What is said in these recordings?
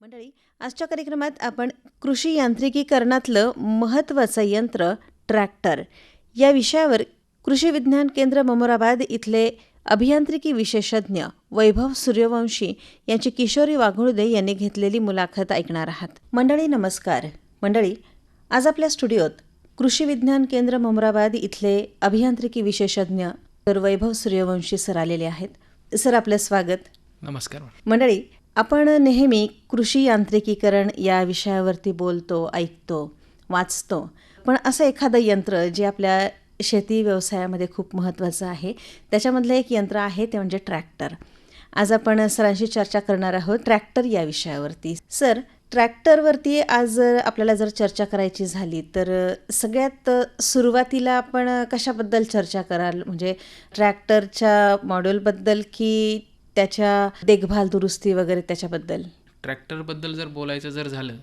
मंडळी आजच्या कार्यक्रमात आपण कृषी यांत्रिकीकरणातलं महत्त्वाचं यंत्र ट्रॅक्टर या विषयावर कृषी विज्ञान केंद्र ममोराबाद इथले अभियांत्रिकी विशेषज्ञ वैभव सूर्यवंशी यांची किशोरी वाघुळदे यांनी घेतलेली मुलाखत ऐकणार आहात. मंडळी नमस्कार. मंडळी आज आपल्या स्टुडिओत कृषी विज्ञान केंद्र ममराबाद इथले अभियांत्रिकी विशेषज्ञ तर वैभव सूर्यवंशी सर आलेले आहेत. सर आपलं स्वागत. नमस्कार. मंडळी आपण नेहमी कृषी यांत्रिकीकरण या विषयावरती बोलतो ऐकतो वाचतो. पण असं एखादं यंत्र जे आपल्या शेती व्यवसायामध्ये खूप महत्त्वाचं आहे त्याच्यामधलं एक यंत्र आहे ते म्हणजे ट्रॅक्टर. आज आपण सरांशी चर्चा करणार आहोत ट्रॅक्टर या विषयावरती. सर ट्रॅक्टरवरती आज जर आपल्याला जर चर्चा करायची झाली तर सगळ्यात सुरुवातीला आपण कशाबद्दल चर्चा कराल? म्हणजे ट्रॅक्टरच्या मॉडेलबद्दल की त्याच्या देखभाल दुरुस्ती वगैरे त्याच्याबद्दल? ट्रॅक्टरबद्दल जर बोलायचं जर झालं.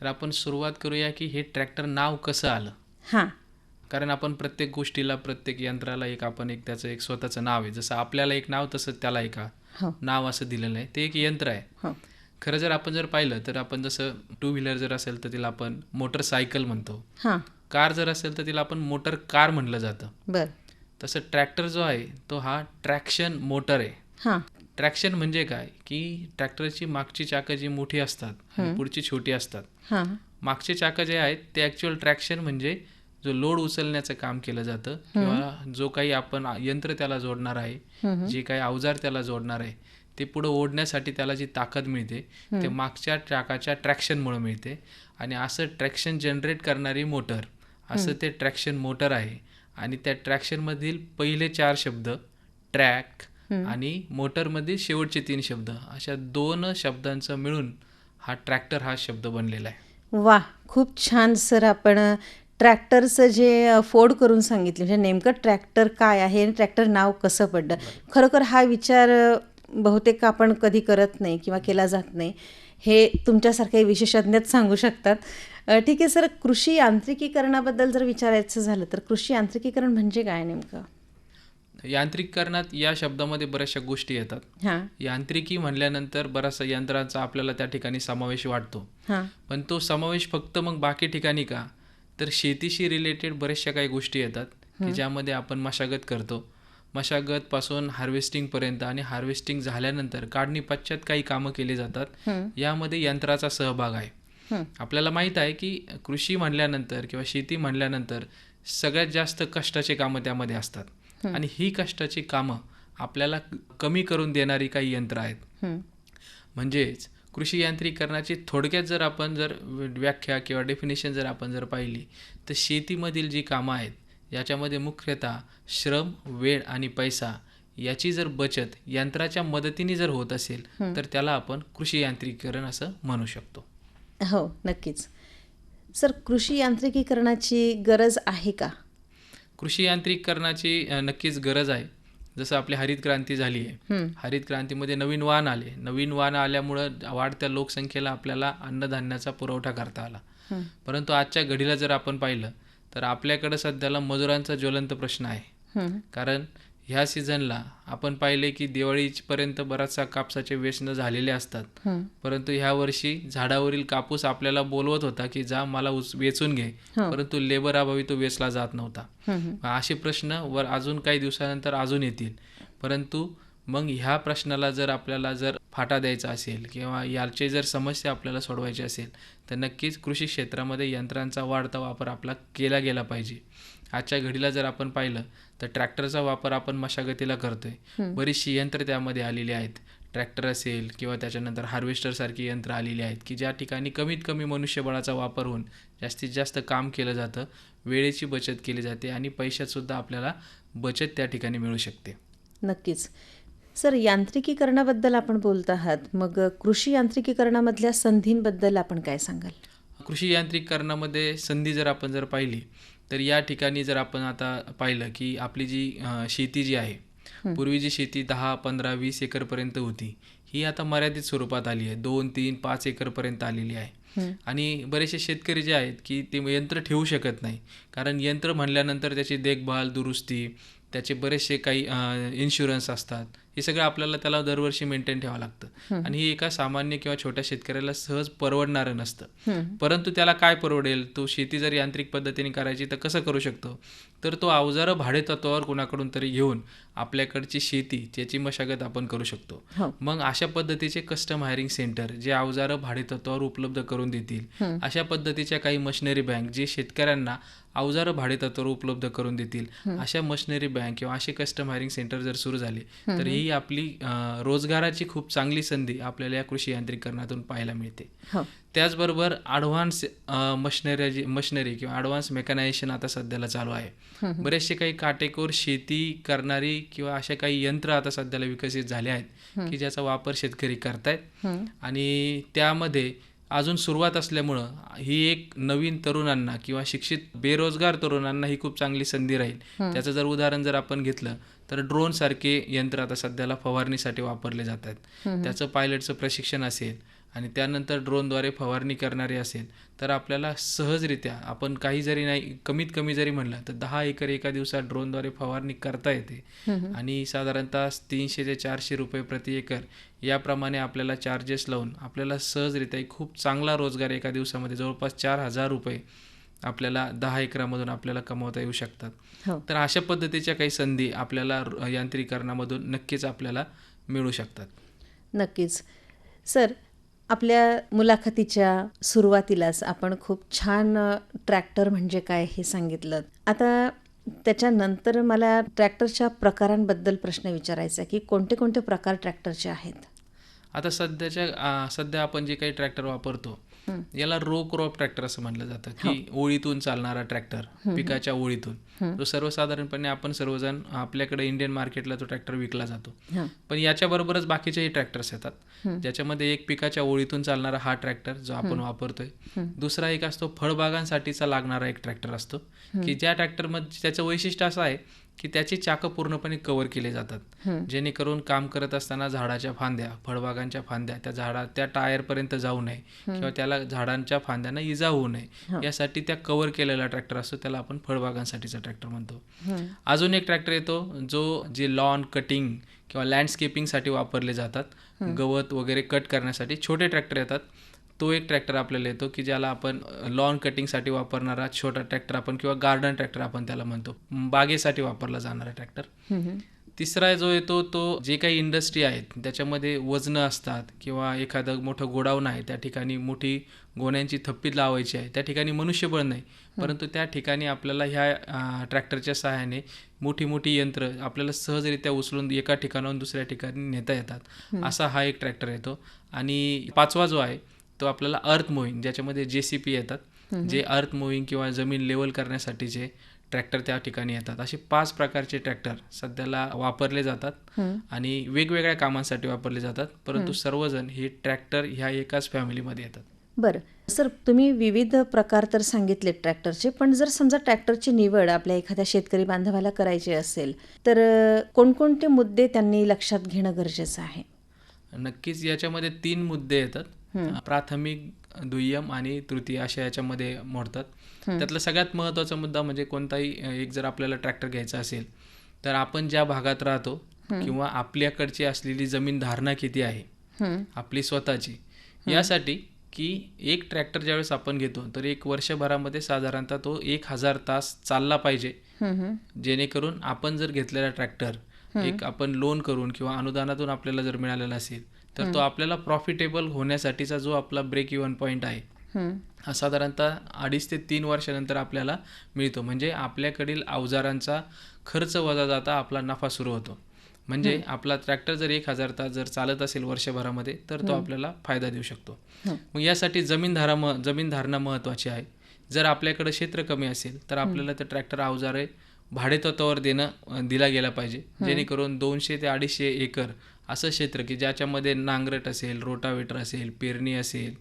तर आपण सुरुवात करूया की हे ट्रॅक्टर नाव कसं आलं? हां. कारण आपण प्रत्येक गोष्टीला प्रत्येक यंत्राला एक आपण एक त्याचं एक स्वतःचं नाव आहे. जसं आपल्याला एक नाव तसं त्याला एक हो. नाव असं दिलेलं आहे. ते एक यंत्र आहे. हो. खरं जर आपण जर पाहिलं तर आपण जसं टू व्हीलर जर असेल तर तिला आपण मोटरसायकल म्हणतो. कार जर असेल तर तिला आपण मोटर कार म्हणलं जातं. बर. तसं ट्रॅक्टर जो आहे तो हा ट्रॅक्शन मोटर आहे. ट्रॅक्शन म्हणजे काय? की ट्रॅक्टरची मागची चाकं जी मोठी असतात आणि पुढची छोटी असतात. मागचे चाकं जे आहेत ते ॲक्च्युअल ट्रॅक्शन म्हणजे जो लोड उचलण्याचं काम केलं जातं किंवा जो काही आपण यंत्र त्याला जोडणार आहे जे काही अवजार त्याला जोडणार आहे ते पुढं ओढण्यासाठी त्याला जी ताकद मिळते ते मागच्या चाकाच्या ट्रॅक्शनमुळे मिळते. आणि असं ट्रॅक्शन जनरेट करणारी मोटर असं ते ट्रॅक्शन मोटर आहे. आणि त्या ट्रॅक्शनमधील पहिले चार शब्द ट्रॅक आणि मोटरमधील शेवटचे तीन शब्द अशा दोन शब्दांचं मिळून हा ट्रॅक्टर हा शब्द बनलेला आहे. वा खूप छान सर आपण ट्रॅक्टरचं जे फोड करून सांगितले म्हणजे नेमकं ट्रॅक्टर काय आहे आणि ट्रॅक्टर नाव कसं पडलं? खरोखर हा विचार बहुतेक आपण कधी करत नाही किंवा केला जात नाही. हे तुमच्यासारखे विशेषज्ञच सांगू शकतात. ठीक आहे सर कृषी यांत्रिकीकरणाबद्दल जर विचारायचं झालं तर कृषी यांत्रिकीकरण म्हणजे काय नेमकं? यांत्रिकीकरणात या शब्दामध्ये बऱ्याचशा गोष्टी येतात. यांत्रिकी म्हणल्यानंतर बराचसा यंत्रांचा आपल्याला त्या ठिकाणी समावेश वाटतो. पण तो समावेश फक्त मग बाकी ठिकाणी का? तर शेतीशी रिलेटेड बऱ्याचशा काही गोष्टी येतात की ज्यामध्ये आपण मशागत करतो. मशागतपासून हार्वेस्टिंगपर्यंत आणि हार्वेस्टिंग झाल्यानंतर काढणी पश्चात काही कामं केली जातात. यामध्ये यंत्राचा सहभाग आहे. आपल्याला माहीत आहे की कृषी म्हणल्यानंतर किंवा शेती म्हणल्यानंतर सगळ्यात जास्त कष्टाचे कामं त्यामध्ये असतात. आणि ही कष्टाची कामं आपल्याला कमी करून देणारी काही यंत्र आहेत. म्हणजेच कृषी यांत्रिकरणाची थोडक्यात जर आपण जर व्याख्या किंवा डेफिनेशन जर आपण जर पाहिली तर शेतीमधील जी कामं आहेत याच्यामध्ये मुख्यतः श्रम वेळ आणि पैसा याची जर बचत यंत्राच्या मदतीने जर होत असेल तर त्याला आपण कृषी यांत्रिकीकरण असं म्हणू शकतो. हो नक्कीच. सर कृषी यांत्रिकीकरणाची गरज आहे का? कृषी यांत्रिकीकरणाची अ, नक्कीच गरज आहे जसं आपली हरित क्रांती झाली आहे. हरित क्रांतीमध्ये नवीन वाहन आले नवीन वाहन आल्यामुळं वाढत्या लोकसंख्येला आपल्याला अन्नधान्याचा पुरवठा करता आला. परंतु आजच्या घडीला जर आपण पाहिलं तर आपल्याकडं सध्याला मजुरांचा ज्वलंत प्रश्न आहे. कारण ह्या सीझनला आपण पाहिले की दिवाळीपर्यंत बराचसा कापसाचे वेचणं झालेले असतात. परंतु ह्या वर्षी झाडावरील कापूस आपल्याला बोलवत होता की जा मला वेचून घे. परंतु लेबर अभावी तो वेचला जात नव्हता. असे प्रश्न वर अजून काही दिवसानंतर अजून येतील परंतु मग ह्या प्रश्नाला जर आपल्याला जर फाटा द्यायचा असेल किंवा याचे जर समस्या आपल्याला सोडवायची असेल तर नक्कीच कृषी क्षेत्रामध्ये यंत्रांचा वाढता वापर आपला केला गेला पाहिजे. आजच्या घडीला जर आपण पाहिलं तर ट्रॅक्टरचा वापर आपण मशागतीला करतोय. बरीचशी यंत्र त्यामध्ये आलेली आहेत. ट्रॅक्टर असेल किंवा त्याच्यानंतर हार्वेस्टरसारखी यंत्र आलेली आहेत की ज्या ठिकाणी कमीत कमी मनुष्यबळाचा वापर होऊन जास्तीत जास्त काम केलं जातं वेळेची बचत केली जाते आणि पैशातसुद्धा आपल्याला बचत त्या ठिकाणी मिळू शकते. नक्कीच. सर यांत्रिकीकरणाबद्दल आपण बोलत आहात. मग कृषी यांत्रिकीकरणामधल्या संधींबद्दल आपण काय सांगाल? कृषी यांत्रिकीकरणामध्ये संधी जर आपण जर पाहिली तर या ठिकाणी जर आपण आता पाहिलं की आपली जी शेती जी आहे पूर्वी जी शेती दहा पंधरा वीस एकरपर्यंत होती ही आता मर्यादित स्वरूपात आली आहे. दोन तीन पाच एकरपर्यंत आलेली आहे. आणि बरेचसे शेतकरी जे आहेत की ते यंत्र ठेवू शकत नाही कारण यंत्र म्हणल्यानंतर त्याची देखभाल दुरुस्ती त्याचे बरेचसे काही इन्शुरन्स असतात हे सगळं आपल्याला त्याला दरवर्षी मेंटेन ठेवावं लागतं. आणि ही एका सामान्य किंवा छोट्या शेतकऱ्याला सहज परवडणारं नसतं. परंतु त्याला काय परवडेल? तो शेती जर यांत्रिक पद्धतीने करायची तर कसं करू शकतो? तर तो अवजारं भाडेतत्वावर कोणाकडून तरी घेऊन आपल्याकडची शेती त्याची मशागत आपण करू शकतो. हो. मग अशा पद्धतीचे कस्टम हायरिंग सेंटर जे अवजारं भाडेतत्वावर उपलब्ध करून देतील अशा पद्धतीच्या काही मशिनरी बँक जे शेतकऱ्यांना अवजारं भाडेतत्वावर उपलब्ध करून देतील. अशा मशिनरी बँक किंवा असे कस्टम हायरिंग सेंटर जर सुरू झाले तर ही आपली रोजगाराची खूप चांगली संधी आपल्याला या कृषी यांत्रिकरणातून पाहायला मिळते. हो. त्याचबरोबर ॲडव्हान्स मशिनरी मशिनरी किंवा ॲडव्हान्स मेकॅनायझेशन आता सध्याला चालू आहे. बरेचसे काही काटेकोर शेती करणारी किंवा अशा काही यंत्र आता सध्याला विकसित झाले आहेत की ज्याचा वापर शेतकरी करतायत. आणि त्यामध्ये अजून सुरुवात असल्यामुळं ही एक नवीन तरुणांना किंवा शिक्षित बेरोजगार तरुणांना ही खूप चांगली संधी राहील. त्याचं जर उदाहरण जर आपण घेतलं तर ड्रोन सारखे यंत्र आता सध्याला फवारणीसाठी वापरले जात आहेत. त्याचं पायलटचं प्रशिक्षण असेल आणि त्यानंतर ड्रोनद्वारे फवारणी करणारे असेल तर आपल्याला सहजरित्या आपण काही जरी नाही कमीत कमी जरी म्हणलं तर दहा एकर एका दिवसात ड्रोनद्वारे फवारणी करता येते. आणि साधारणतः तीनशे ते चारशे रुपये प्रति एकर याप्रमाणे आपल्याला चार्जेस लावून आपल्याला सहजरित्या खूप चांगला रोजगार एका दिवसामध्ये जवळपास चार हजार रुपये आपल्याला दहा एकरामधून आपल्याला कमवता येऊ शकतात. हो. तर अशा पद्धतीच्या काही संधी आपल्याला यांत्रिकरणामधून नक्कीच आपल्याला मिळू शकतात. नक्कीच. सर आपल्या मुलाखतीच्या सुरुवातीलाच आपण खूप छान ट्रॅक्टर म्हणजे काय हे सांगितलं. आता त्याच्यानंतर मला ट्रॅक्टरच्या प्रकारांबद्दल प्रश्न विचारायचा आहे की कोणते कोणते प्रकार ट्रॅक्टरचे आहेत? आता सध्याच्या सध्या आपण जे काही ट्रॅक्टर वापरतो याला रो क्रॉप ट्रॅक्टर असं म्हणलं जातं की ओळीतून चालणारा ट्रॅक्टर पिकाच्या ओळीतून. जो सर्वसाधारणपणे आपण सर्वजण आपल्याकडे इंडियन मार्केटला तो ट्रॅक्टर विकला जातो. हां. पण याच्याबरोबरच बाकीचेही ट्रॅक्टर्स येतात. ज्याच्यामध्ये एक पिकाच्या ओळीतून चालणारा हा ट्रॅक्टर जो आपण वापरतोय दुसरा एक असतो फळबागांसाठीचा लागणारा एक ट्रॅक्टर असतो की ज्या ट्रॅक्टरमध्ये त्याचं वैशिष्ट्य असं आहे की त्याची चाकं पूर्णपणे कव्हर केले जातात. जेणेकरून काम करत असताना झाडाच्या फांद्या फळबागांच्या फांद्या त्या झाडा त्या टायरपर्यंत जाऊ नये. किंवा त्याला झाडांच्या फांद्यांना इजा होऊ नये. यासाठी त्या कव्हर केलेला ट्रॅक्टर असतो त्याला आपण फळबागांसाठीचा ट्रॅक्टर म्हणतो. अजून एक ट्रॅक्टर येतो जो जे लॉन कटिंग किंवा लँडस्केपिंगसाठी वापरले जातात. गवत वगैरे कट करण्यासाठी छोटे ट्रॅक्टर येतात. तो एक ट्रॅक्टर आपल्याला येतो की ज्याला आपण लॉन कटिंगसाठी वापरणारा छोटा ट्रॅक्टर आपण किंवा गार्डन ट्रॅक्टर आपण त्याला म्हणतो. बागेसाठी वापरला जाणारा ट्रॅक्टर तिसरा जो येतो तो जे काही इंडस्ट्री आहेत त्याच्यामध्ये वजनं असतात किंवा एखादं मोठं गोडाऊन आहे त्या ठिकाणी मोठी गोण्यांची थप्पी लावायची आहे त्या ठिकाणी मनुष्यबळ नाही. परंतु त्या ठिकाणी आपल्याला ह्या ट्रॅक्टरच्या सहाय्याने मोठी मोठी यंत्र आपल्याला सहजरित्या उचलून एका ठिकाणाहून दुसऱ्या ठिकाणी नेता येतात. असा हा एक ट्रॅक्टर येतो. आणि पाचवा जो आहे तो आपल्याला अर्थ मोविंग ज्याच्यामध्ये जे सी पी येतात जे अर्थ मोविंग किंवा जमीन लेवल करण्यासाठीचे ट्रॅक्टर त्या ठिकाणी येतात. असे पाच प्रकारचे ट्रॅक्टर सध्याला वापरले जातात आणि वेगवेगळ्या कामांसाठी वापरले जातात. परंतु सर्वजण हे ट्रॅक्टर ह्या एकाच फॅमिलीमध्ये येतात. बरं. सर तुम्ही विविध प्रकार तर सांगितले ट्रॅक्टरचे पण जर समजा ट्रॅक्टरची निवड आपल्या एखाद्या शेतकरी बांधवाला करायची असेल तर कोणकोणते मुद्दे त्यांनी लक्षात घेणं गरजेचं आहे? नक्कीच याच्यामध्ये तीन मुद्दे येतात. प्राथमिक दुय्यम आणि तृतीय अशा याच्यामध्ये मोडतात. त्यातला सगळ्यात महत्त्वाचा मुद्दा म्हणजे कोणताही एक जर आपल्याला ट्रॅक्टर घ्यायचा असेल तर आपण ज्या भागात राहतो किंवा आपल्याकडची असलेली जमीन धारणा किती आहे आपली स्वतःची यासाठी की एक ट्रॅक्टर ज्यावेळेस आपण घेतो तर एक वर्षभरामध्ये साधारणतः तो एक हजार तास चालला पाहिजे. जेणेकरून आपण जर घेतलेला ट्रॅक्टर एक आपण लोन करून किंवा अनुदानातून आपल्याला जर मिळालेला असेल तर तो आपल्याला प्रॉफिटेबल होण्यासाठीचा जो आपला ब्रेक इव्हन पॉईंट आहे हं, साधारणतः अडीच ते तीन वर्षानंतर आपल्याला मिळतो. म्हणजे आपल्याकडील अवजारांचा खर्च वजा जाता आपला नफा सुरू होतो. म्हणजे आपला ट्रॅक्टर जर एक हजार तास जर चालत असेल वर्षभरामध्ये तर तो आपल्याला फायदा देऊ शकतो. मग यासाठी जमीन धारा म जमीन धारणा महत्त्वाची आहे. जर आपल्याकडे क्षेत्र कमी असेल तर आपल्याला ते ट्रॅक्टर अवजारे भाडेतत्वावर देणं दिला गेला पाहिजे. जेणेकरून दोनशे ते अडीचशे एकर असं क्षेत्र की ज्याच्यामध्ये नांगरट असेल रोटावेटर असेल पेरणी असेल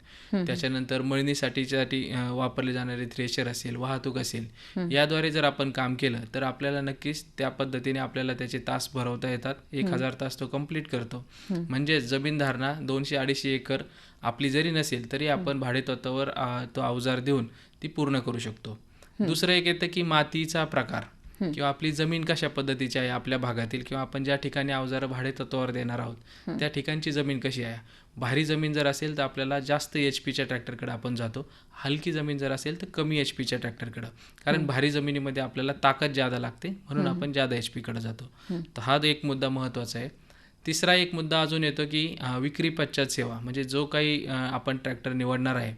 त्याच्यानंतर मळणीसाठीसाठी वापरले जाणारे थ्रेशर असेल वाहतूक असेल याद्वारे जर आपण काम केलं तर आपल्याला नक्कीच त्या पद्धतीने आपल्याला त्याचे तास भरवता येतात. एक हजार तास तो कंप्लीट करतो. म्हणजे जमीन धारणा दोनशे अडीचशे एकर आपली जरी नसेल तरी आपण भाडेतत्वावर तो अवजार देऊन ती पूर्ण करू शकतो. दुसरं एक येतं की मातीचा प्रकार. किंवा आपली जमीन कशा पद्धतीची आहे आपल्या भागातील किंवा आपण ज्या ठिकाणी अवजारं भाडे तत्वावर देणार आहोत त्या ठिकाणची जमीन कशी आहे? भारी जमीन जर असेल तर आपल्याला जास्त एच पीच्या ट्रॅक्टरकडे आपण जातो. हलकी जमीन जर असेल तर कमी एच पीच्या ट्रॅक्टरकडं. कारण भारी जमिनीमध्ये आपल्याला ताकद जादा लागते म्हणून आपण जादा एच पीकडे जातो. तर हा एक मुद्दा महत्त्वाचा आहे. तिसरा एक मुद्दा अजून येतो की विक्री पश्चात सेवा म्हणजे जो काही आपण ट्रॅक्टर निवडणार आहे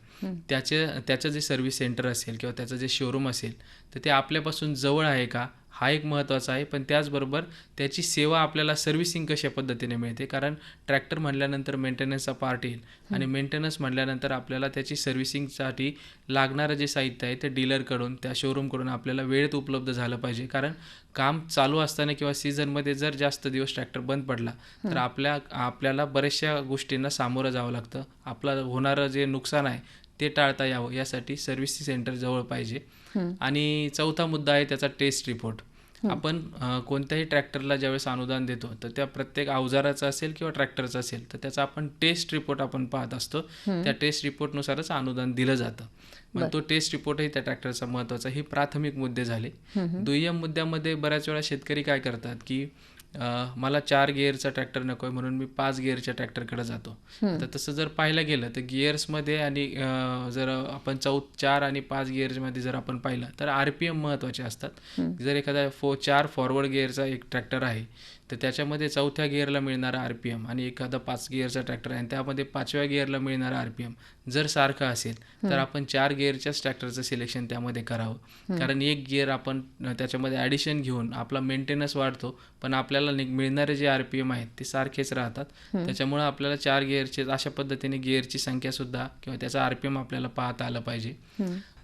त्याचे त्याचं जे सर्व्हिस सेंटर असेल किंवा त्याचं जे शोरूम असेल तर ते आपल्यापासून जवळ आहे का? हा एक महत्त्वाचा आहे. पण त्याचबरोबर त्याची सेवा आपल्याला सर्व्हिसिंग कशा पद्धतीने मिळते? कारण ट्रॅक्टर म्हणल्यानंतर मेंटेनन्सचा पार्ट येईल आणि मेंटेनन्स म्हटल्यानंतर आपल्याला त्याची सर्व्हिसिंगसाठी लागणारं जे साहित्य आहे ते डीलरकडून त्या शोरूमकडून आपल्याला वेळेत उपलब्ध झालं पाहिजे. कारण काम चालू असताना किंवा सीझनमध्ये जर जास्त दिवस ट्रॅक्टर बंद पडला तर आपल्या आपल्याला बऱ्याचशा गोष्टींना सामोरं जावं लागतं. आपलं होणारं जे नुकसान आहे ते टाळता यावं यासाठी सर्व्हिस सेंटर जवळ पाहिजे. आणि चौथा मुद्दा आहे त्याचा टेस्ट रिपोर्ट आपण कोणत्याही ट्रॅक्टरला ज्यावेळेस अनुदान देतो तर त्या प्रत्येक अवजाराचं असेल किंवा ट्रॅक्टरचं असेल तर त्याचा आपण टेस्ट रिपोर्ट आपण पाहत असतो. त्या टेस्ट रिपोर्टनुसारच अनुदान दिलं जातं. मग तो टेस्ट रिपोर्टही त्या ट्रॅक्टरचा महत्त्वाचा ही प्राथमिक मुद्दे झाले. दुय्यम मुद्द्यामध्ये बऱ्याच वेळा शेतकरी काय करतात की मला चार गिअरचा ट्रॅक्टर नको आहे म्हणून मी पाच गिअरच्या ट्रॅक्टरकडे जातो. तर तसं जर पाहायला गेलं तर गिअर्समध्ये आणि जर आपण चौ चार आणि पाच गिअर्समध्ये जर आपण पाहिलं तर आर पी एम महत्त्वाचे असतात. जर एखादा फो चार फॉरवर्ड गिअरचा एक ट्रॅक्टर आहे तर त्याच्यामध्ये चौथ्या गिअरला मिळणारा आर पी एम आणि एखादा पाच गिअरचा ट्रॅक्टर आहे. आणि त्यामध्ये पाचव्या गिअरला मिळणारा आर पी एम जर सारखं असेल तर आपण चार गिअरच्याच ट्रॅक्टरचं सिलेक्शन त्यामध्ये करावं. कारण एक गिअर आपण त्याच्यामध्ये ॲडिशन घेऊन आपला मेंटेनन्स वाढतो पण आपल्याला मिळणारे जे आर पी एम आहेत ते सारखेच राहतात. त्याच्यामुळं आपल्याला चार गिअरचे अशा पद्धतीने गिअरची संख्यासुद्धा किंवा त्याचा आर पी एम आपल्याला पाहता आलं पाहिजे.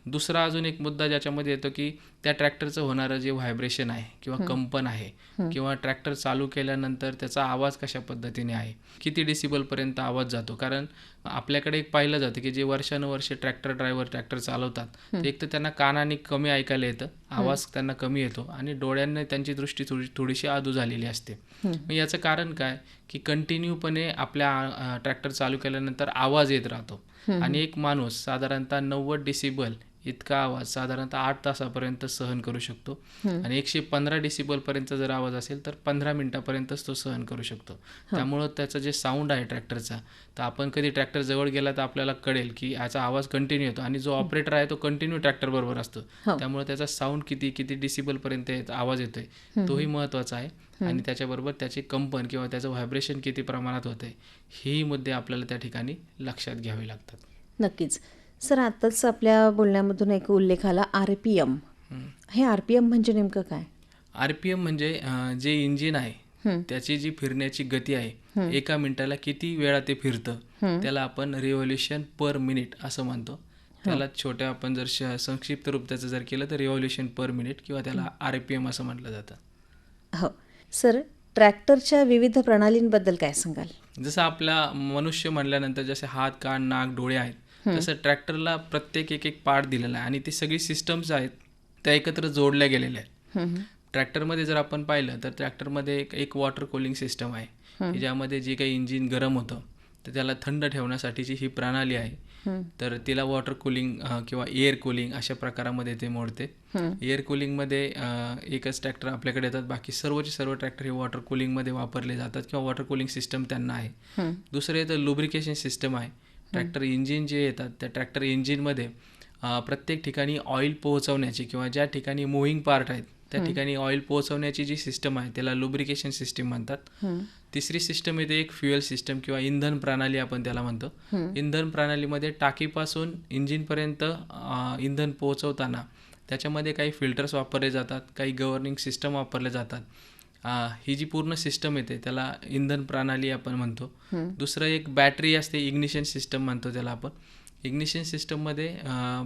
दुसरा अजून एक मुद्दा ज्याच्यामध्ये येतो की त्या ट्रॅक्टरचं होणारं जे व्हायब्रेशन आहे किंवा कंपन आहे किंवा ट्रॅक्टर चालू केल्यानंतर त्याचा आवाज कशा पद्धतीने आहे? किती डेसिबलपर्यंत आवाज जातो? कारण आपल्याकडे एक पाहिलं जातं की जे वर्षानुवर्षे ट्रॅक्टर ड्रायव्हर ट्रॅक्टर चालवतात एक तर त्यांना कानाने कमी ऐकायला येतं आवाज त्यांना कमी येतो आणि डोळ्यांना त्यांची दृष्टी थोडी थोडीशी आदू झालेली असते. मग याचं कारण काय? की कंटिन्यूपणे आपल्या ट्रॅक्टर चालू केल्यानंतर आवाज येत राहतो. आणि एक माणूस साधारणतः नव्वद डिसिबल इतका आवाज साधारणतः आठ तासापर्यंत सहन करू शकतो. आणि एकशे पंधरा डिसिबल पर्यंत जर आवाज असेल तर पंधरा मिनिटापर्यंतच तो सहन करू शकतो. त्यामुळं त्याचं जे साऊंड आहे ट्रॅक्टरचा तर आपण कधी ट्रॅक्टर जवळ गेला तर आपल्याला कळेल की याचा आवाज कंटिन्यू येतो आणि जो ऑपरेटर आहे तो कंटिन्यू ट्रॅक्टर बरोबर असतो. त्यामुळे त्याचा साऊंड किती किती डिसिबल पर्यंत येत- आवाज येतोय तोही महत्त्वाचा आहे. आणि त्याच्याबरोबर त्याचे कंपन किंवा त्याचं व्हायब्रेशन किती प्रमाणात होतंय हेही मुद्दे आपल्याला त्या ठिकाणी लक्षात घ्यावे लागतात. नक्कीच. सर आताच आपल्या बोलण्यामधून एक उल्लेख आला आर पी एम. हे आर पी एम म्हणजे नेमकं काय? आर पी एम म्हणजे जे इंजिन आहे त्याची जी फिरण्याची गती आहे एका मिनिटाला किती वेळा ते फिरतं त्याला आपण रिव्हॉल्युशन पर मिनिट असं म्हणतो. त्याला छोट्या आपण जर संक्षिप्त रूप त्याचं जर केलं तर रिव्हॉल्युशन पर मिनिट किंवा त्याला आर पी एम असं म्हटलं जातं. हो. सर ट्रॅक्टरच्या विविध प्रणालींबद्दल काय सांगाल? जसं आपला मनुष्य म्हणल्यानंतर जसे हात कान नाक डोळे आहेत तसं ट्रॅक्टरला प्रत्येक एक एक पार्ट दिलेला आहे आणि ती सगळी सिस्टम्स आहेत त्या एकत्र जोडल्या गेलेल्या आहेत. ट्रॅक्टरमध्ये जर आपण पाहिलं तर ट्रॅक्टरमध्ये एक एक वॉटर कूलिंग सिस्टम आहे ज्यामध्ये जे काही इंजिन गरम होतं तर त्याला थंड ठेवण्यासाठीची ही प्रणाली आहे. तर तिला वॉटर कूलिंग किंवा एअर कूलिंग अशा प्रकारामध्ये ते मोडते. एअर कूलिंगमध्ये एकच ट्रॅक्टर आपल्याकडे येतात बाकी सर्वचे सर्व ट्रॅक्टर हे वॉटर कूलिंगमध्ये वापरले जातात किंवा वॉटर कूलिंग सिस्टम त्यांना आहे. दुसरं येतं लुब्रिकेशन सिस्टम आहे. ट्रॅक्टर इंजिन जे येतात त्या ट्रॅक्टर इंजिनमध्ये प्रत्येक ठिकाणी ऑइल पोहोचवण्याची किंवा ज्या ठिकाणी मुव्हिंग पार्ट आहेत त्या ठिकाणी ऑइल पोहोचवण्याची जी सिस्टम आहे त्याला लुब्रिकेशन सिस्टम म्हणतात. तिसरी सिस्टम येते एक फ्युएल सिस्टम किंवा इंधन प्रणाली आपण त्याला म्हणतो. इंधन प्रणालीमध्ये टाकीपासून इंजिनपर्यंत इंधन पोहोचवताना त्याच्यामध्ये काही फिल्टर्स वापरले जातात काही गव्हर्निंग सिस्टम वापरले जातात. ही जी पूर्ण सिस्टम येते त्याला इंधन प्रणाली आपण म्हणतो. दुसरं एक बॅटरी असते इग्निशन सिस्टम म्हणतो त्याला आपण. इग्निशन सिस्टममध्ये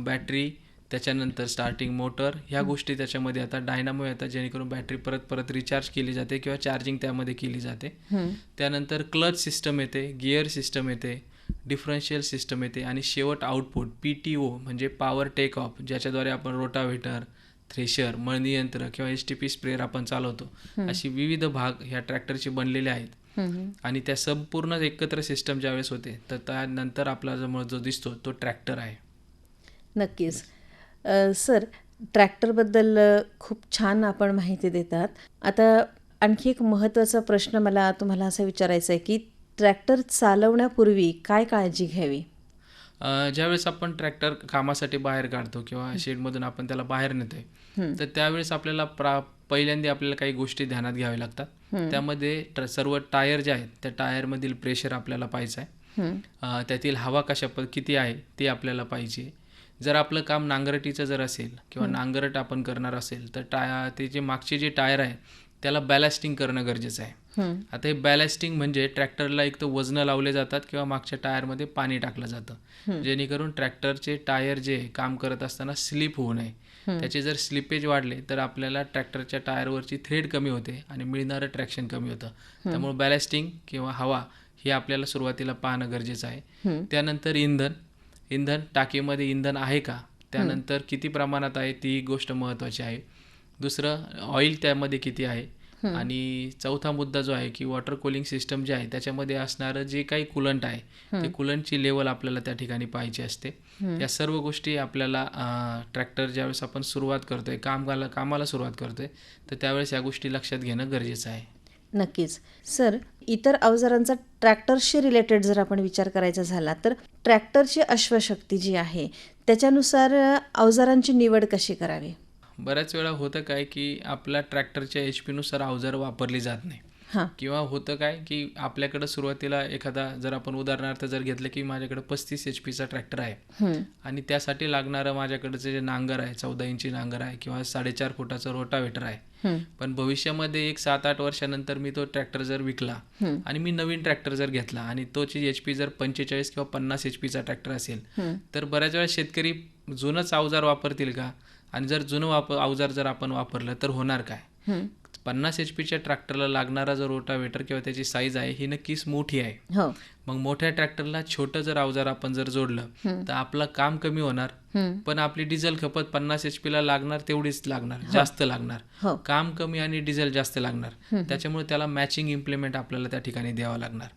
बॅटरी त्याच्यानंतर स्टार्टिंग मोटर ह्या गोष्टी त्याच्यामध्ये येतात डायनामो येतात जेणेकरून बॅटरी परत परत रिचार्ज केली जाते किंवा चार्जिंग त्यामध्ये केली जाते. त्यानंतर क्लच सिस्टम येते गिअर सिस्टम येते डिफरन्शियल सिस्टम येते आणि शेवट आउटपुट पी टी ओ म्हणजे पॉवर टेक ऑफ ज्याच्याद्वारे आपण रोटाव्हेटर थ्रेशर मळणी यंत्र किंवा एच टी पी स्प्रेअर आपण चालवतो. अशी विविध भाग ह्या ट्रॅक्टरचे बनलेले आहेत. आणि त्या संपूर्ण एकत्र सिस्टम ज्यावेळेस होते तर त्यानंतर आपला जो जो दिसतो तो ट्रॅक्टर आहे. नक्कीच. सर ट्रॅक्टरबद्दल खूप छान आपण माहिती देतात. आता आणखी एक महत्त्वाचा प्रश्न मला तुम्हाला असं विचारायचं आहे की ट्रॅक्टर चालवण्यापूर्वी काय काळजी घ्यावी? अ, ज्यावेळेस आपण ट्रॅक्टर कामासाठी बाहेर काढतो किंवा शेडमधून आपण त्याला बाहेर नेतोय तर त्यावेळेस आपल्याला प्रा पहिल्यांदा आपल्याला काही गोष्टी ध्यानात घ्याव्या लागतात. त्यामध्ये सर्व टायर जे आहेत त्या टायरमधील प्रेशर आपल्याला पाहिजे आहे. अ, त्यातील हवा कशा प किती आहे ते आपल्याला पाहिजे. जर आपलं काम नांगरटीचं जर असेल किंवा नांगरट आपण करणार असेल तर टाय ते जे मागचे जे टायर आहे त्याला बॅलास्टिंग करणं गरजेचं आहे. आता हे बॅलास्टिंग म्हणजे ट्रॅक्टरला एक तर वजनं लावले जातात किंवा मागच्या टायरमध्ये पाणी टाकलं जातं. जेणेकरून ट्रॅक्टरचे टायर जे काम करत असताना स्लिप होऊ नये. त्याचे जर स्लिपेज वाढले तर आपल्याला ट्रॅक्टरच्या टायरवरची थ्रेड कमी होते आणि मिळणारं ट्रॅक्शन कमी होतं. त्यामुळे बॅलास्टिंग किंवा हवा हे आपल्याला सुरुवातीला पाहणं गरजेचं आहे. त्यानंतर इंधन. इंधन टाकीमध्ये इंधन आहे का? त्यानंतर किती प्रमाणात आहे ती गोष्ट महत्त्वाची आहे. दुसरं ऑइल त्यामध्ये किती आहे? आणि चौथा मुद्दा जो आहे की वॉटर कूलिंग सिस्टम जे आहे त्याच्यामध्ये असणारं जे काही कुलंट आहे ते कुलंटची लेवल आपल्याला त्या ठिकाणी पाहिजे असते. या सर्व गोष्टी आपल्याला ट्रॅक्टर ज्यावेळेस आपण सुरुवात करतोय कामाला कामाला सुरुवात करतोय तर त्यावेळेस या गोष्टी लक्षात घेणं गरजेचं आहे. नक्कीच. सर इतर अवजारांचा ट्रॅक्टरशी रिलेटेड जर आपण विचार करायचा झाला तर ट्रॅक्टरची अश्वशक्ती जी आहे त्याच्यानुसार अवजारांची निवड कशी करावी? बऱ्याच वेळा होतं काय की आपल्या ट्रॅक्टरच्या एच पीनुसार अवजारं वापरली जात नाही. किंवा होतं काय की आपल्याकडं सुरुवातीला एखादा जर आपण उदाहरणार्थ जर घेतलं की माझ्याकडे पस्तीस एच पीचा ट्रॅक्टर आहे. आणि त्यासाठी लागणारं माझ्याकडचं जे नांगर आहे चौदा इंची नांगर आहे किंवा साडेचार फुटाचं रोटावेटर आहे. पण भविष्यामध्ये एक सात आठ वर्षानंतर मी तो ट्रॅक्टर जर विकला आणि मी नवीन ट्रॅक्टर जर घेतला आणि तोची एच पी जर पंचेचाळीस किंवा पन्नास एच पीचा ट्रॅक्टर असेल तर बऱ्याच वेळा शेतकरी जुनंच अवजार वापरतील का? आणि जर जुनं वाप अवजार जर आपण वापरलं तर होणार काय? हं. पन्नास एच पीच्या ट्रॅक्टरला लागणारा जो रोटावेटर किंवा त्याची साईज आहे ही नक्कीच मोठी आहे? हो. मग मोठ्या ट्रॅक्टरला छोटं जर अवजार आपण जर जोडलं तर आपलं काम कमी होणार. हं, पण आपली डिझेल खपत पन्नास एच पीला लागणार तेवढीच लागणार जास्त लागणार. हो. काम कमी आणि डिझेल जास्त लागणार. त्याच्यामुळे त्याला मॅचिंग इम्प्लिमेंट आपल्याला त्या ठिकाणी द्यावं लागणार.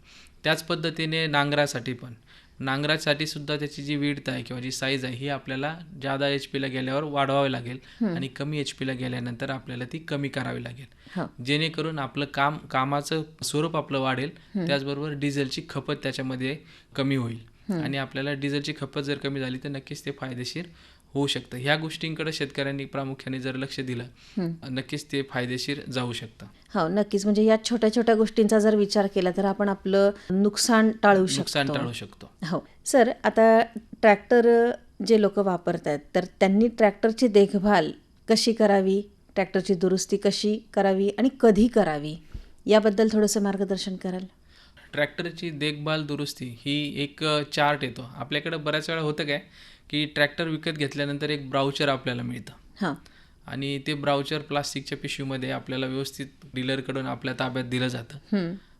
त्याच पद्धतीने नांगरासाठी पण. नांगरासाठी सुद्धा त्याची जी विड्थ आहे किंवा जी साईज आहे ही आपल्याला जादा एच पीला गेल्यावर वाढवावी लागेल आणि कमी एच पीला गेल्यानंतर आपल्याला ती कमी करावी लागेल. जेणेकरून आपलं काम कामाचं स्वरूप आपलं वाढेल त्याचबरोबर डिझेलची खपत त्याच्यामध्ये कमी होईल. आणि आपल्याला डिझेलची खपत जर कमी झाली तर नक्कीच ते फायदेशीर होऊ शकतं. ह्या गोष्टींकडे शेतकऱ्यांनी प्रामुख्याने जर लक्ष दिलं नक्कीच ते फायदेशीर जाऊ शकतं. हो नक्कीच. म्हणजे या छोट्या छोट्या गोष्टींचा जर विचार केला तर आपण आपलं नुकसान टाळू नुकसान शकतो. टाळू शकतो. हो. सर आता ट्रॅक्टर जे लोक वापरतात तर त्यांनी ट्रॅक्टरची देखभाल कशी करावी? ट्रॅक्टरची दुरुस्ती कशी करावी आणि कधी करावी? याबद्दल थोडंसं मार्गदर्शन कराल. ट्रॅक्टरची देखभाल दुरुस्ती ही एक चार्ट येतो. आपल्याकडे बऱ्याच वेळा होतं काय की ट्रॅक्टर विकत घेतल्यानंतर एक ब्राउचर आपल्याला मिळतं. हां. आणि ते ब्राउचर प्लास्टिकच्या पिशवीमध्ये आपल्याला व्यवस्थित डीलरकडून आपल्या ताब्यात दिलं जातं.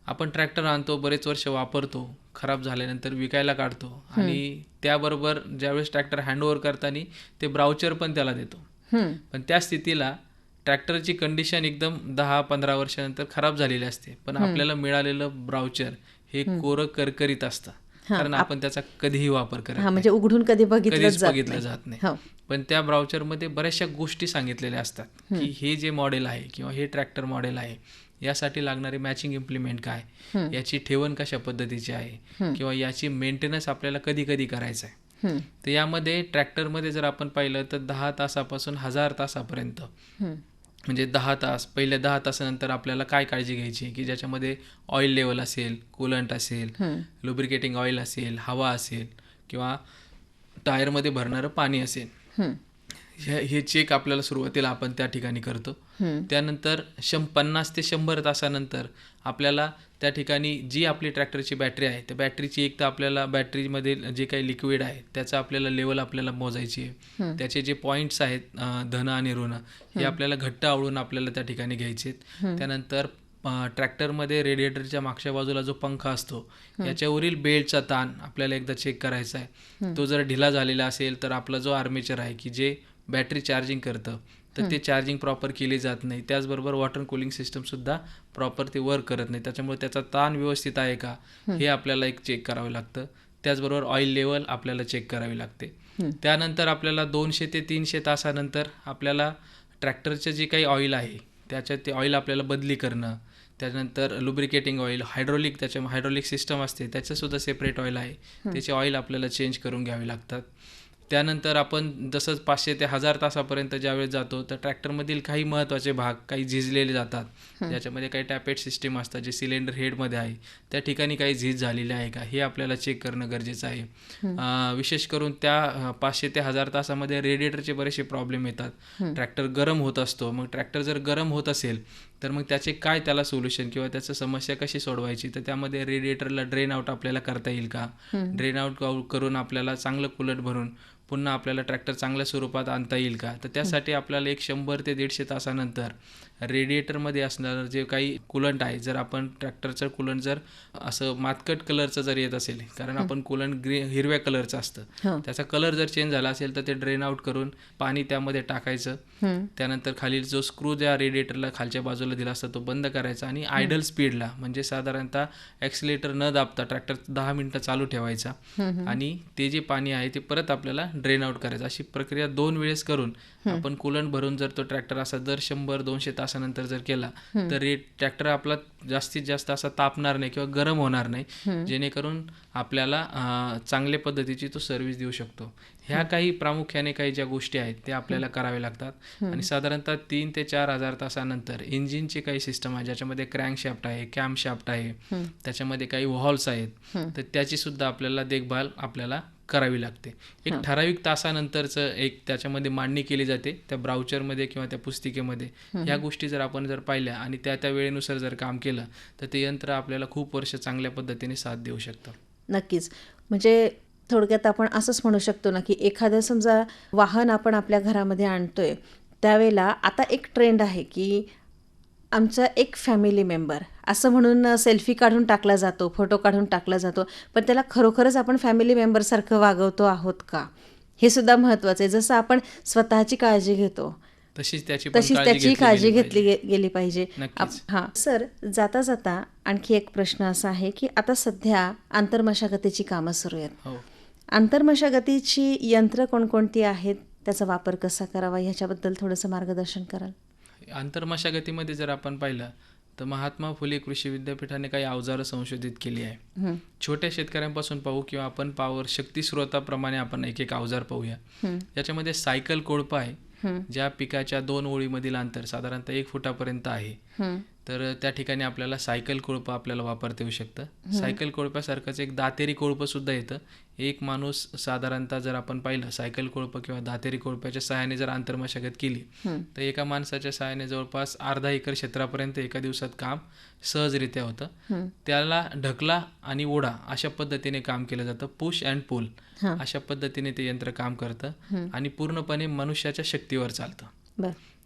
आपण ट्रॅक्टर आणतो बरेच वर्ष वापरतो खराब झाल्यानंतर विकायला काढतो आणि त्याबरोबर ज्यावेळेस ट्रॅक्टर हँडओव्हर करताना ते ब्राउचर पण त्याला देतो. पण त्या स्थितीला ट्रॅक्टरची कंडिशन एकदम दहा पंधरा वर्षानंतर खराब झालेली असते. पण आपल्याला मिळालेलं ब्राउचर हे कोरं करकरीत असतं. कारण आपण त्याचा कधीही वापर करत म्हणजे उघडून कधी बघितलं बघितलं नाही. जात नाही. हो. पण त्या ब्राउचरमध्ये बऱ्याचशा गोष्टी सांगितलेल्या असतात की हे जे मॉडेल आहे किंवा हे ट्रॅक्टर मॉडेल आहे यासाठी लागणारे मॅचिंग इम्प्लिमेंट काय याची ठेवण कशा पद्धतीची आहे किंवा याची मेंटेनन्स आपल्याला कधी कधी करायचं आहे. तर यामध्ये ट्रॅक्टरमध्ये जर आपण पाहिलं तर दहा तासापासून हजार तासापर्यंत म्हणजे दहा तास पहिल्या दहा तासानंतर आपल्याला काय काळजी घ्यायची? की ज्याच्यामध्ये ऑइल लेवल असेल कुलंट असेल लुब्रिकेटिंग ऑइल असेल हवा असेल किंवा टायरमध्ये भरणारं पाणी असेल. हं, चेक आपल्याला सुरुवातीला आपण त्या ठिकाणी करतो. त्यानंतर शं पन्नास ते शंभर तासानंतर आपल्याला त्या ठिकाणी जी आपली ट्रॅक्टरची बॅटरी आहे त्या बॅटरीची एक तर आपल्याला बॅटरीमध्ये जे काही लिक्विड आहे त्याचं आपल्याला लेवल आपल्याला मोजायची आहे. त्याचे जे पॉईंट्स आहेत धन आणि ऋण हे आपल्याला घट्ट आवळून आपल्याला त्या ठिकाणी घ्यायचे आहेत. त्यानंतर ट्रॅक्टरमध्ये रेडिएटरच्या मागच्या बाजूला जो पंखा असतो याच्यावरील बेल्टचा ताण आपल्याला एकदा चेक करायचा आहे. तो जर ढिला झालेला असेल तर आपला जो आर्मेचर आहे की जे बॅटरी चार्जिंग करतं. तर ते चार्जिंग प्रॉपर केली जात नाही. त्याचबरोबर वॉटर कूलिंग सिस्टम सुद्धा प्रॉपर ते वर्क करत नाही. त्याच्यामुळे त्याचा ताण व्यवस्थित आहे का? हे. आपल्याला एक चेक करावं लागतं. त्याचबरोबर ऑइल लेवल आपल्याला चेक करावी लागते. त्यानंतर आपल्याला दोनशे ते तीनशे तासानंतर आपल्याला ट्रॅक्टरचं जे काही ऑइल आहे त्याच्यात ते ऑइल आपल्याला बदली करणं. त्यानंतर लुब्रिकेटिंग ऑइल हायड्रोलिक त्याच्या हायड्रोलिक सिस्टम असते त्याचंसुद्धा सेपरेट ऑइल आहे. त्याचे ऑइल आपल्याला चेंज करून घ्यावे लागतात. त्यानंतर आपण जसंच पाचशे ते हजार तासापर्यंत ज्यावेळेस जातो तर ट्रॅक्टरमधील काही महत्त्वाचे भाग काही झिजलेले जातात. ज्याच्यामध्ये काही टॅपेट सिस्टीम असतात जे सिलेंडर हेडमध्ये आहे त्या ठिकाणी काही झीज झालेली आहे का? हे आपल्याला चेक करणं गरजेचं आहे. विशेष करून त्या पाचशे ते हजार तासामध्ये रेडिएटरचे बरेचसे प्रॉब्लेम येतात. ट्रॅक्टर गरम होत असतो मग ट्रॅक्टर जर गरम होत असेल तर मग त्याचे काय त्याला सोल्युशन किंवा त्याचं समस्या कशी सोडवायची? तर त्यामध्ये रेडिएटरला ड्रेन आउट आपल्याला करता येईल का? ड्रेन आउट करून आपल्याला चांगलं कुलट भरून पुन्हा आपल्याला ट्रॅक्टर चांगल्या स्वरूपात आणता येईल का? तर त्यासाठी आपल्याला एक शंभर ते दीडशे तासानंतर रेडिएटरमध्ये असणारं जे काही कुलंट आहे जर आपण ट्रॅक्टरचं कुलंट जर असं मातकट कलरचं जर येत असेल कारण आपण कुलंट ग्रे हिरव्या कलरचं असतं. त्याचा कलर जर चेंज झाला असेल तर ते ड्रेन आउट करून पाणी त्यामध्ये टाकायचं. त्यानंतर खालील जो स्क्रू ज्या रेडिएटरला खालच्या बाजूला दिला असतो तो बंद करायचा आणि आयडल स्पीडला म्हणजे साधारणतः ॲक्सिलेटर न दाबता ट्रॅक्टर दहा मिनटं चालू ठेवायचा. आणि ते जे पाणी आहे ते परत आपल्याला ड्रेन आउट करायचं. अशी प्रक्रिया दोन वेळेस करून आपण कुलंट भरून जर तो ट्रॅक्टर असा दर शंभर दोनशे तासानंतर जर केला तर ट्रॅक्टर आपला जास्तीत जास्त असा तापणार नाही किंवा गरम होणार नाही. जेणेकरून आपल्याला चांगल्या पद्धतीची तो सर्व्हिस देऊ शकतो. ह्या काही प्रामुख्याने काही ज्या गोष्टी आहेत त्या आपल्याला कराव्या लागतात. आणि साधारणतः तीन ते चार हजार तासानंतर इंजिनची काही सिस्टम आहे ज्याच्यामध्ये क्रँक शाफ्ट आहे कॅम शाफ्ट आहे त्याच्यामध्ये काही व्हॉल्स आहेत तर त्याची सुद्धा आपल्याला देखभाल आपल्याला करावी लागते. एक ठराविक तासानंतरचं एक त्याच्यामध्ये मांडणी केली जाते त्या ब्राउचरमध्ये किंवा त्या पुस्तिकेमध्ये. ह्या गोष्टी जर आपण जर पाहिल्या आणि त्या त्या वेळेनुसार जर काम केलं तर ते यंत्र आपल्याला खूप वर्ष चांगल्या पद्धतीने साथ देऊ शकतं. नक्कीच. म्हणजे थोडक्यात आपण असंच म्हणू शकतो ना की एखादं समजा वाहन आपण आपल्या घरामध्ये आणतोय त्यावेळेला आता एक ट्रेंड आहे की आमचा एक फॅमिली मेंबर असं म्हणून सेल्फी काढून टाकला जातो फोटो काढून टाकला जातो. पण त्याला खरोखरच आपण फॅमिली मेंबरसारखं वागवतो आहोत का? हे सुद्धा महत्त्वाचं आहे. जसं आपण स्वतःची काळजी घेतो तशीच त्याची तशीच काळजी त्याची घेतली काळजी गेली घेतली गेली पाहिजे. हां. सर जाता जाता आणखी एक प्रश्न असा आहे की आता सध्या आंतरमशागतीची कामं सुरू आहेत. हो. आंतरमशागतीची यंत्र कोणकोणती आहेत? त्याचा वापर कसा करावा? ह्याच्याबद्दल थोडंसं मार्गदर्शन कराल. आंतरमशागतीमध्ये जर आपण पाहिलं तर महात्मा फुले कृषी विद्यापीठाने काही अवजारं संशोधित केली आहे. हं, छोट्या शेतकऱ्यांपासून पाहू किंवा आपण पावर शक्ती स्रोताप्रमाणे आपण एक एक अवजार पाहूया. याच्यामध्ये सायकल कोळपा आहे. ज्या पिकाच्या दोन ओळीमधील अंतर साधारणतः एक फुटापर्यंत आहे. हं, तर त्या ठिकाणी आपल्याला सायकल कोळपं आपल्याला वापरता येऊ शकतं. सायकल कोळप्यासारखंच एक दातेरी कोळपं सुद्धा येतं. एक माणूस साधारणतः जर आपण पाहिलं सायकल कोळपं किंवा दातेरी कोळप्याच्या सहाय्याने जर आंतरमशागत केली. तर एका माणसाच्या सहाय्याने जवळपास अर्धा एकर क्षेत्रापर्यंत एका दिवसात काम सहजरित्या होतं. त्याला ढकला आणि ओढा अशा पद्धतीने काम केलं जातं. Push and pull. अशा पद्धतीने ते यंत्र काम करतं आणि पूर्णपणे मनुष्याच्या शक्तीवर चालतं.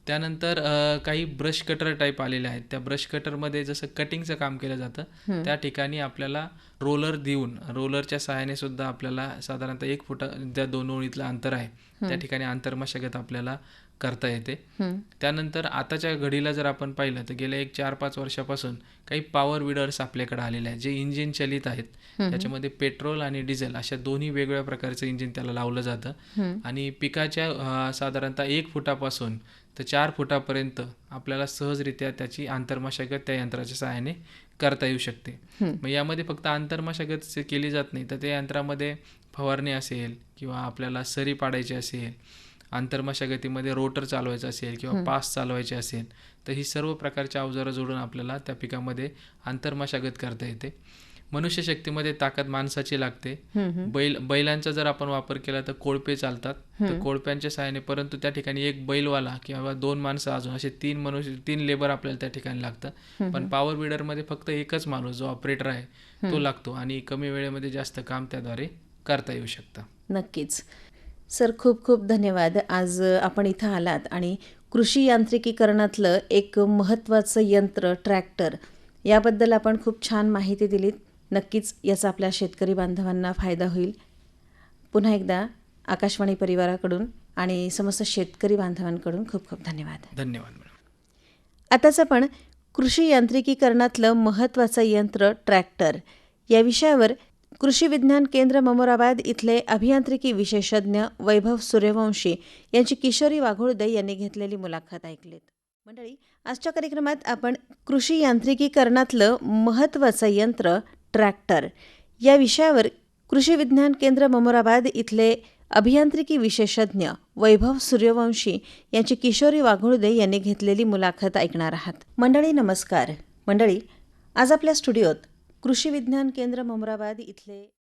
त्यानंतर काही ब्रश कटर टाईप आलेले आहेत. त्या ब्रश कटरमध्ये जसं कटिंगचं काम केलं जातं त्या ठिकाणी आपल्याला रोलर देऊन रोलरच्या सहाय्याने सुद्धा आपल्याला साधारणतः एक फुटा ज्या दोन ओळीतलं अंतर आहे त्या ठिकाणी आंतरमशागत आपल्याला करता येते. त्यानंतर आताच्या घडीला जर आपण पाहिलं तर गेल्या एक चार पाच वर्षापासून काही पॉवर विडर्स आपल्याकडे आलेले आहेत जे इंजिन चलित आहेत. त्याच्यामध्ये पेट्रोल आणि डिझेल अशा दोन्ही वेगवेगळ्या प्रकारचं इंजिन त्याला लावलं जातं. आणि पिकाच्या साधारणतः एक फुटापासून तर चार फुटापर्यंत आपल्याला सहजरित्या त्याची आंतरमशागत त्या यंत्राच्या सहाय्याने करता येऊ शकते. मग यामध्ये फक्त आंतरमशागत केली जात नाही तर त्या यंत्रामध्ये फवारणी असेल किंवा आपल्याला सरी पाडायची असेल आंतरमशागतीमध्ये रोटर चालवायचा असेल किंवा पास चालवायचे असेल तर ही सर्व प्रकारची अवजारं जोडून आपल्याला त्या पिकामध्ये आंतरमशागत करता येते. मनुष्य शक्तीमध्ये ताकद माणसाची लागते. बैल बैलांचा जर आपण वापर केला तर कोळपे चालतात. तर कोळप्यांच्या सहाय्याने परंतु त्या ठिकाणी एक बैलवाला किंवा दोन माणसं अजून असे तीन मनुष्य तीन लेबर आपल्याला त्या ठिकाणी लागतं. पण पॉवर बिडरमध्ये फक्त एकच माणूस जो ऑपरेटर आहे तो लागतो आणि कमी वेळेमध्ये जास्त काम त्याद्वारे करता येऊ शकतं. नक्कीच. सर खूप खूप धन्यवाद. आज आपण इथं आलात आणि कृषी यांत्रिकीकरणातलं एक महत्त्वाचं यंत्र ट्रॅक्टर याबद्दल आपण खूप छान माहिती दिलीत. नक्कीच याचा आपल्या शेतकरी बांधवांना फायदा होईल. पुन्हा एकदा आकाशवाणी परिवाराकडून आणि समस्त शेतकरी बांधवांकडून खूप खूप धन्यवाद. धन्यवाद आताच आपण कृषी यांत्रिकीकरणातलं महत्त्वाचं यंत्र ट्रॅक्टर या विषयावर कृषी विज्ञान केंद्र ममराबाद इथले अभियांत्रिकी विशेषज्ञ वैभव सूर्यवंशी यांची किशोरी वाघोळदे यांनी घेतलेली मुलाखत ऐकलीत. मंडळी आजच्या कार्यक्रमात आपण कृषी यांत्रिकीकरणातलं महत्त्वाचं यंत्र ट्रॅक्टर. या विषयावर कृषी विज्ञान केंद्र ममराबाद इथले अभियांत्रिकी विशेषज्ञ वैभव सूर्यवंशी यांची किशोरी वाघोळदे यांनी घेतलेली मुलाखत ऐकणार आहात. मंडळी नमस्कार. मंडळी आज आपल्या स्टुडिओत कृषी विज्ञान केंद्र ममराबाद इथले